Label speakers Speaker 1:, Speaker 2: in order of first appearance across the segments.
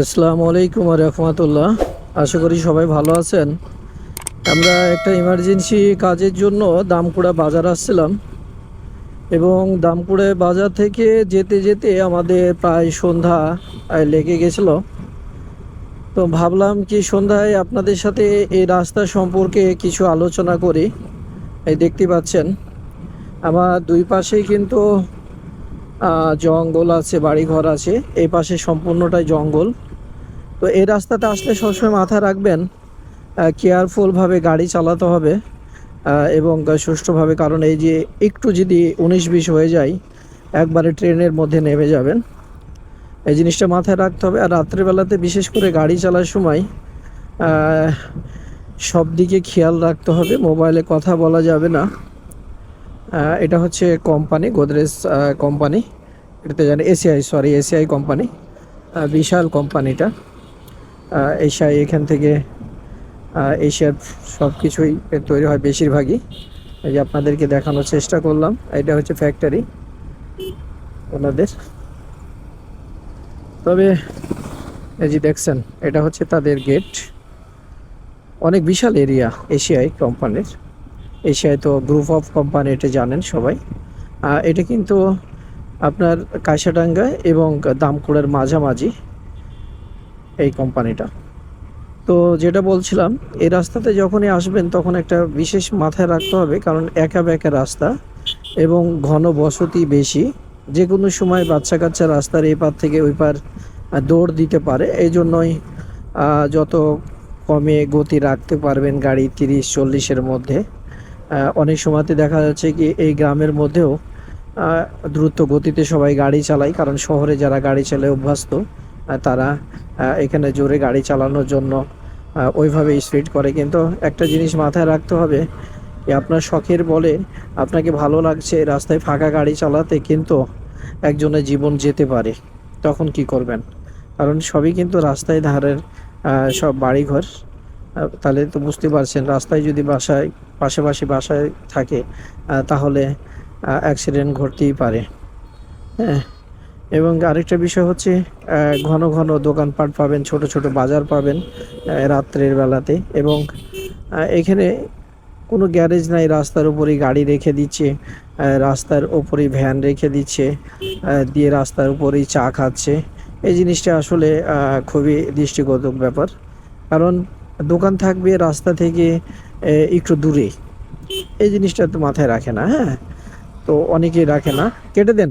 Speaker 1: আসসালামু আলাইকুম আর রহমতুল্লাহ। আশা করি সবাই ভালো আছেন। আমরা একটা ইমার্জেন্সি কাজের জন্য দামকুড়া বাজার আসছিলাম এবং দামকুড়ে বাজার থেকে যেতে যেতে আমাদের প্রায় সন্ধ্যা লেগে গেছিল। তো ভাবলাম কি সন্ধ্যায় আপনাদের সাথে এই রাস্তা সম্পর্কে কিছু আলোচনা করি। এই দেখতে পাচ্ছেন, আমার দুই পাশেই কিন্তু জঙ্গল আছে, বাড়িঘর আছে। এই পাশে সম্পূর্ণটাই জঙ্গল। তো এই রাস্তাতে আসলে সবসময় মাথায় রাখবেন কেয়ারফুলভাবে গাড়ি চালাতে হবে এবং সুষ্ঠুভাবে, কারণ এই যে একটু যদি উনিশ বিশ হয়ে যায়, একবারে ট্রেনের মধ্যে নেমে যাবেন। এই জিনিসটা মাথায় রাখতে হবে। আর রাত্রেবেলাতে বিশেষ করে গাড়ি চালার সময় সব দিকে খেয়াল রাখতে হবে। মোবাইলে কথা বলা যাবে না। এটা হচ্ছে কোম্পানি, গোদরেজ কোম্পানি। এটাতে জানি এসিআই, সরি, এসিআই কোম্পানি। বিশাল কোম্পানিটা। এশিয়ায় এখান থেকে এশিয়ার সব কিছুই তৈরি হয় বেশিরভাগই। এই যে আপনাদেরকে দেখানোর চেষ্টা করলাম, এটা হচ্ছে ফ্যাক্টরি ওনাদের। তবে এই যে দেখছেন, এটা হচ্ছে তাদের গেট অনেক বিশাল এরিয়া এশিয়াই কোম্পানির এশিয়ায় তো গ্রুপ অফ কোম্পানি এটা জানেন সবাই। এটা কিন্তু আপনার কাঁসাডাঙ্গা এবং দামকুড়ার মাঝামাঝি। এই কোম্পানিটা। তো যেটা বলছিলাম, এই রাস্তাতে যখনই আসবেন তখন একটা বিশেষ মাথায় রাখতে হবে, কারণ একা বেঁকা রাস্তা এবং ঘন বসতি বেশি। যে কোনো সময় বাচ্চা কাচ্চা রাস্তার এই পার থেকে ওই পার দৌড় দিতে পারে। এই জন্যই যত কমে গতি রাখতে পারবেন গাড়ি তিরিশ, চল্লিশের মধ্যে অনেক সময়তে দেখা যাচ্ছে কি এই গ্রামের মধ্যেও দ্রুত গতিতে সবাই গাড়ি চালায়, কারণ শহরে যারা গাড়ি চালায় অভ্যস্ত তারা এখানে জোরে গাড়ি চালানোর জন্য ওইভাবে স্পিড করে। কিন্তু একটা জিনিস মাথায় রাখতে হবে যে আপনার শখের বলে আপনাকে ভালো লাগছে রাস্তায় ফাঁকা গাড়ি চালাতে, কিন্তু একজনের জীবন যেতে পারে, তখন কি করবেন? কারণ সবই কিন্তু রাস্তায় ধারের সব বাড়িঘর। তাহলে তো বুঝতে পারছেন, রাস্তায় যদি বাসায়, পাশাপাশি বাসায় থাকে তাহলে অ্যাক্সিডেন্ট ঘটতেই পারে। হ্যাঁ। এবং আরেকটা বিষয় হচ্ছে ঘন ঘন দোকানপাট পাবেন, ছোট ছোট বাজার পাবেন রাত্রের বেলাতে এবং এখানে কোনো গ্যারেজ নাই, রাস্তার উপরেই গাড়ি রেখে দিচ্ছে রাস্তার উপরেই ভ্যান রেখে দিচ্ছে দিয়ে রাস্তার উপরেই চা খাচ্ছে। এই জিনিসটা আসলে খুবই দৃষ্টিগোচক ব্যাপার। কারণ দোকান থাকবে রাস্তা থেকে একটু দূরে। এই জিনিসটা তো মাথায় রাখে না হ্যাঁ? তো অনেকেই রাখে না। কেটে দেন।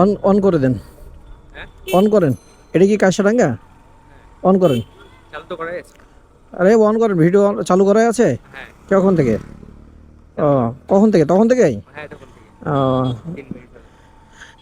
Speaker 1: On on করে দেন।
Speaker 2: হ্যাঁ?
Speaker 1: অন করেন। এটা কি কাশাডাঙ্গা অন করেন।
Speaker 2: চালু তো করা
Speaker 1: আরে অন করেন ভিডিও চালু করা আছে?
Speaker 2: হ্যাঁ।
Speaker 1: কখন থেকে? ও কখন থেকে? তখন থেকেই?
Speaker 2: হ্যাঁ থেকে
Speaker 1: ও।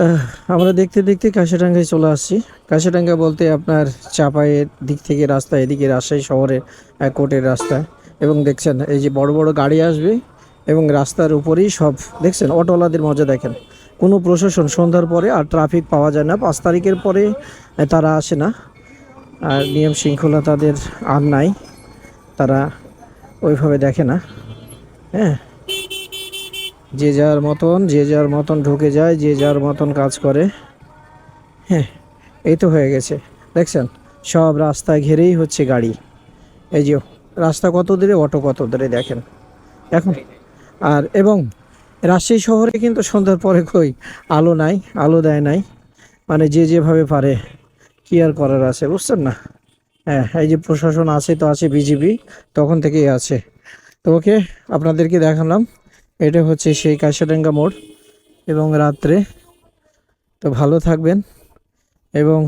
Speaker 1: আহ, আমরা দেখতে দেখতে কাশিডাঙ্গায় চলে আসছি। কাশিডাঙ্গা বলতে আপনার চাপাইয়ের দিক থেকে রাস্তা এদিকে রাজশাহী শহরের আহ, কোর্টের রাস্তা। এবং দেখছেন এই যে বড় বড় গাড়ি আসবে এবং রাস্তার উপরেই সব দেখছেন অটোওয়ালাদের মজা দেখেন। কোনো প্রশাসন সন্ধ্যার পরে আর ট্রাফিক পাওয়া যায় না। পাঁচ তারিখের পরে তারা আসে না। আর নিয়ম শৃঙ্খলা তাদের আর নাই। তারা ওইভাবে দেখে না হ্যাঁ? যে যার মতন, যে যার মতন ঢুকে যায়, যে যার মতন কাজ করে হ্যাঁ? এই তো হয়ে গেছে। দেখছেন? সব রাস্তায় ঘেরেই হচ্ছে গাড়ি। এই যে রাস্তা কত দূরে, অটো কত দূরে দেখেন। এখন আর এবং রাজশাহী শহরে কিন্তু সন্ধ্যার পরে কই? আলো নাই, আলো দেয় নাই। মানে যে যেভাবে পারে, কি আর করার আছে, বুঝছেন না? হ্যাঁ এই যে প্রশাসন আছে তো আছে বিজিবি, তখন থেকেই আছে। তো ওকে, আপনাদেরকে দেখালাম। এটা হচ্ছে সেই কাশিরাঙ্গা মোড় এবং রাত্রে। তো ভালো থাকবেন এবং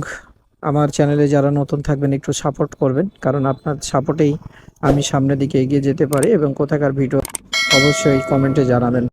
Speaker 1: আমার চ্যানেলে যারা নতুন থাকবেন, একটু সাপোর্ট করবেন, কারণ আপনার সাপোর্টেই আমি সামনের দিকে এগিয়ে যেতে পারি এবং কোথাকার ভিডিও অবশ্যই কমেন্টে জানাবেন।